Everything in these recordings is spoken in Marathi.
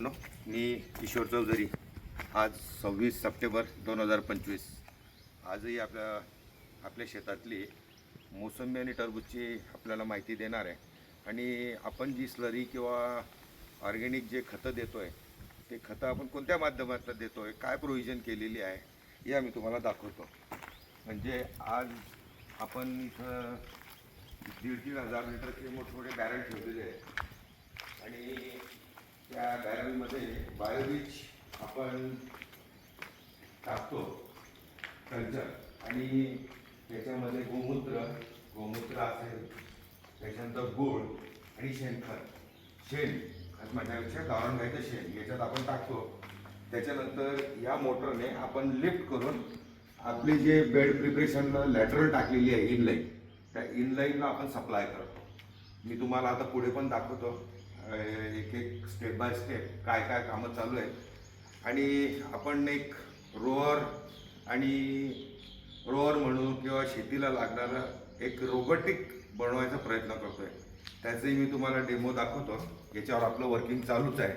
नो, मी किशोर चौधरी. आज सव्वीस सप्टेंबर दोन हजार पंचवीस. आजही आपल्या आपल्या शेतातली मोसंबी आणि टरबूजची आपल्याला माहिती देणार आहे. आणि आपण जी स्लरी किंवा ऑर्गॅनिक जे खतं देतो आहे ते खतं आपण कोणत्या माध्यमातून देतो आहे काय प्रोव्हिजन केलेली आहे हे आम्ही तुम्हाला दाखवतो. म्हणजे आज आपण इथं दीड दीड हजार लिटरचे मोठमोठे बॅरल ठेवलेले आहेत. आणि त्या बॅरलमध्ये बायोबीज आपण टाकतो कल्चर आणि त्याच्यामध्ये गोमूत्र गोमूत्र असेल त्याच्यानंतर गोड आणि शेणखत. शेण खत म्हणण्यापेक्षा गावण घ्यायचं शेण याच्यात आपण टाकतो. त्याच्यानंतर या मोटरने आपण लिफ्ट करून आपले जे बेड प्रिपरेशनला लॅटरल टाकलेली आहे इनलाईन त्या इनलाईनला आपण सप्लाय करतो. मी तुम्हाला आता पुढे पण दाखवतो. एक एक स्टेप बाय स्टेप काय काय कामं चालू आहेत. आणि आपण एक रोअर आणि रोअर म्हणून किंवा शेतीला लागणारं एक रोबोटिक बनवायचा प्रयत्न करतो आहे त्याचंही मी तुम्हाला डेमो दाखवतो. याच्यावर आपलं वर्किंग चालूच आहे.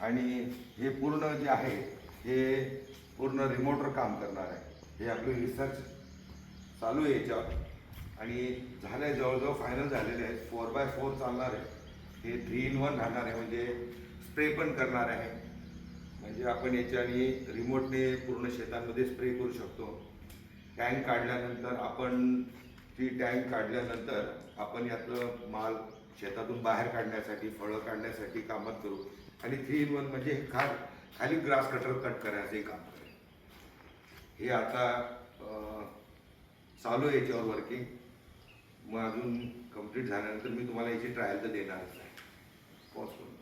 आणि हे पूर्ण जे आहे हे पूर्ण रिमोटवर काम करणार आहे. हे आपली रिसर्च चालू आहे याच्यावर. आणि झालं आहे जवळजवळ फायनल झालेले आहे फोर बाय फोर चालणार आहे. हे थ्री इन वन राहणार आहे म्हणजे स्प्रे पण करणार आहे. म्हणजे आपण याच्याने रिमोटने पूर्ण शेतांमध्ये स्प्रे करू शकतो. टँक काढल्यानंतर आपण ती टँक काढल्यानंतर आपण यातलं माल शेतातून बाहेर काढण्यासाठी फळं काढण्यासाठी कामात करू. आणि थ्री इन वन म्हणजे खा खाली ग्रास कटर कट करायचं काम करेल. हे आता चालू आहे याच्यावर वर्किंग मग अजून कंप्लीट झाल्यानंतर मी तुम्हाला याची ट्रायल तर देणारच आहे. पॉज करून